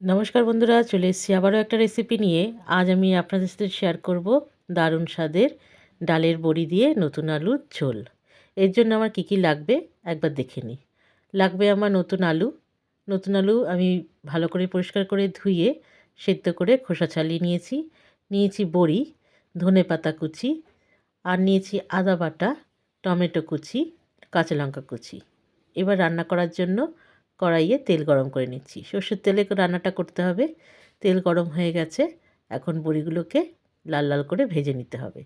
নমস্কার বন্ধুরা, চলে এসেছি আবারও একটা রেসিপি নিয়ে। আজ আমি আপনাদের সাথে শেয়ার করব দারুণ স্বাদের ডালের বড়ি দিয়ে নতুন আলুর ঝোল। এর জন্য আমার কী কী লাগবে একবার দেখে নিই। লাগবে আমার নতুন আলু। নতুন আলু আমি ভালো করে পরিষ্কার করে ধুয়ে সেদ্ধ করে খোসা ছালিয়ে নিয়েছি। নিয়েছি বড়ি, ধনে পাতা কুচি আর নিয়েছি আদা বাটা, টমেটো কুচি, কাঁচা লঙ্কা কুচি। এবার রান্না করার জন্য কড়াইয়ে তেল গরম করে নিচ্ছি। সর্ষের তেলে রান্নাটা করতে হবে। তেল গরম হয়ে গেছে। এখন বড়িগুলোকে লাল লাল করে ভেজে নিতে হবে।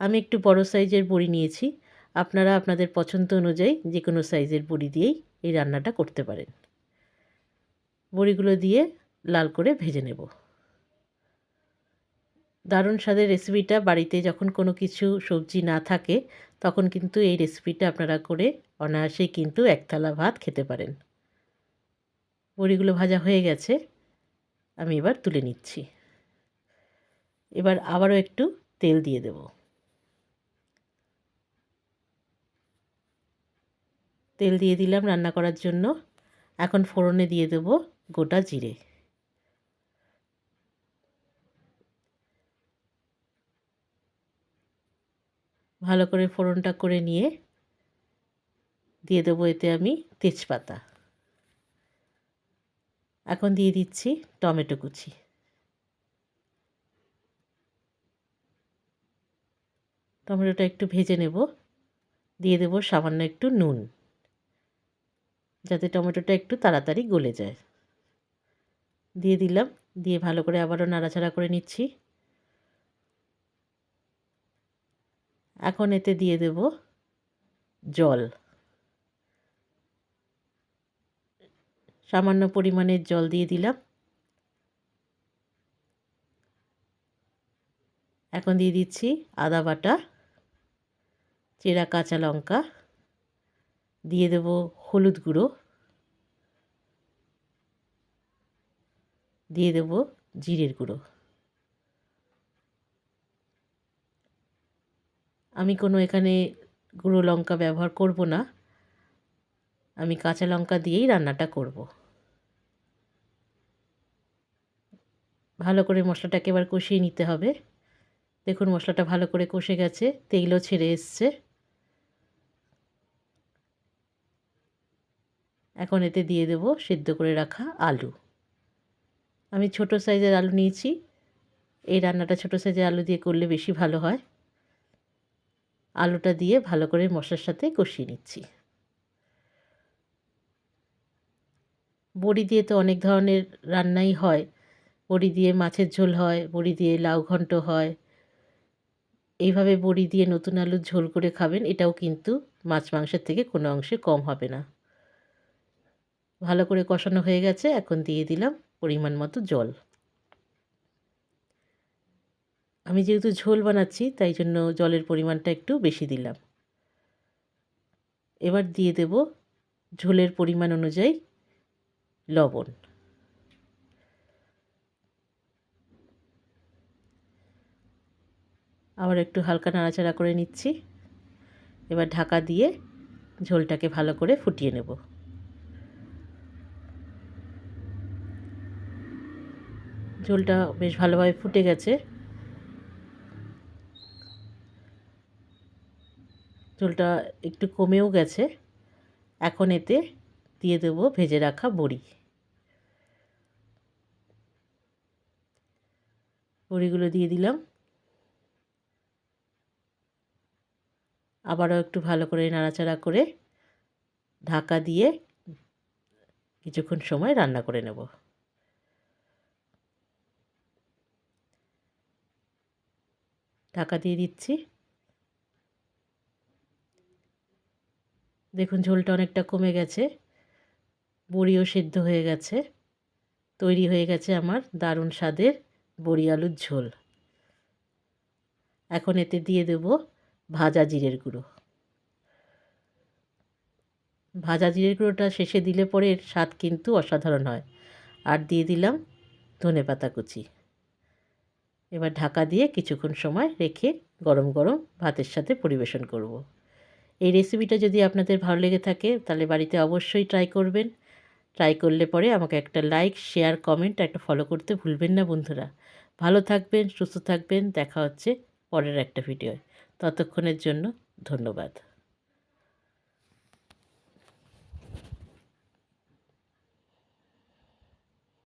আমি একটু বড় সাইজের বড়ি নিয়েছি। আপনারা আপনাদের পছন্দ অনুযায়ী যে কোনো সাইজের বড়ি দিয়েই এই রান্নাটা করতে পারেন। বড়িগুলো দিয়ে লাল করে ভেজে নেব। দারুণ স্বাদের রেসিপিটা। বাড়িতে যখন কোনো কিছু সবজি না থাকে, তখন কিন্তু এই রেসিপিটা আপনারা করে অনায়াসেই কিন্তু এক থালা ভাত খেতে পারেন। বড়িগুলো ভাজা হয়ে গেছে, আমি এবার তুলে নিচ্ছি। এবার আবারও একটু তেল দিয়ে দেব। তেল দিয়ে দিলাম রান্না করার জন্য। এখন ফোড়নে দিয়ে দেব গোটা জিরে। ভালো করে ফোড়নটা করে নিয়ে দিয়ে দেবো এতে আমি তেজপাতা। এখন দিয়ে দিচ্ছি টমেটো কুচি। টমেটোটা একটু ভেজে নেব। দিয়ে দেব সামান্য একটু নুন, যাতে টমেটোটা একটু তাড়াতাড়ি গলে যায়। দিয়ে দিলাম, দিয়ে ভালো করে আবারও নাড়াচাড়া করে নিচ্ছি। এখন এতে দিয়ে দেব জল। সামান্য পরিমাণের জল দিয়ে দিলাম। এখন দিয়ে দিচ্ছি আদা বাটা, চেরা কাঁচা লঙ্কা, দিয়ে দেব হলুদ গুঁড়ো, দিয়ে দেব জিরের গুঁড়ো। আমি কোনো এখানে গুঁড়ো লঙ্কা ব্যবহার করব না। আমি কাঁচা লঙ্কা দিয়েই রান্নাটা করব। ভালো করে মশলাটাকে এবার কষিয়ে নিতে হবে। দেখুন মশলাটা ভালো করে কষে গেছে, তেলও ছেড়ে এসছে। এখন এতে দিয়ে দেব সেদ্ধ করে রাখা আলু। আমি ছোট সাইজের আলু নিয়েছি। এই রান্নাটা ছোট সাইজের আলু দিয়ে করলে বেশি ভালো হয়। আলুটা দিয়ে ভালো করে মশলার সাথে কষিয়ে নিচ্ছি। বড়ি দিয়ে তো অনেক ধরনের রান্নাই হয়। বড়ি দিয়ে মাছের ঝোল হয়, বড়ি দিয়ে লাউ ঘন্ট হয়। এইভাবে বড়ি দিয়ে নতুন আলুর ঝোল করে খাবেন, এটাও কিন্তু মাছ মাংসের থেকে কোনো অংশে কম হবে না। ভালো করে কষানো হয়ে গেছে, এখন দিয়ে দিলাম পরিমাণ মতো জল। আমি যেহেতু ঝোল বানাচ্ছি, তাই জন্য জলের পরিমাণটা একটু বেশি দিলাম। এবার দিয়ে দেব ঝোলের পরিমাণ অনুযায়ী লবণ। আবার একটু হালকা নাড়াচাড়া করে নিচ্ছি। এবার ঢাকা দিয়ে ঝোলটাকে ভালো করে ফুটিয়ে নেব। ঝোলটা বেশ ভালোভাবে ফুটে গেছে। ঝোলটা একটু কমেও গেছে। এখন এতে দিয়ে দেবো ভেজে রাখা বড়ি। বড়িগুলো দিয়ে দিলাম। আবারও একটু ভালো করে নাড়াচাড়া করে ঢাকা দিয়ে কিছুক্ষণ সময় রান্না করে নেব। ঢাকা দিয়ে দিচ্ছি। দেখুন ঝোলটা অনেকটা কমে গেছে। বড়িও সেদ্ধ হয়ে গেছে। তৈরি হয়ে গেছে আমার দারুণ স্বাদের বড়ি আলুর ঝোল। এখন এতে দিয়ে দেব ভাজা জিরের গুঁড়ো। ভাজা জিরের গুঁড়োটা শেষে দিলে পরে এর স্বাদ কিন্তু অসাধারণ হয়। আর দিয়ে দিলাম ধনে পাতা কুচি। এবার ঢাকা দিয়ে কিছুক্ষণ সময় রেখে গরম গরম ভাতের সাথে পরিবেশন করব। এই রেসিপিটা যদি আপনাদের ভালো লেগে থাকে, তাহলে বাড়িতে অবশ্যই ট্রাই করবেন। ট্রাই করলে পরে আমাকে একটা লাইক, শেয়ার, কমেন্ট একটা ফলো করতে ভুলবেন না বন্ধুরা। ভালো থাকবেন সুস্থ থাকবেন। দেখা হচ্ছে পরের একটা ভিডিওয়। ততক্ষণের জন্য ধন্যবাদ।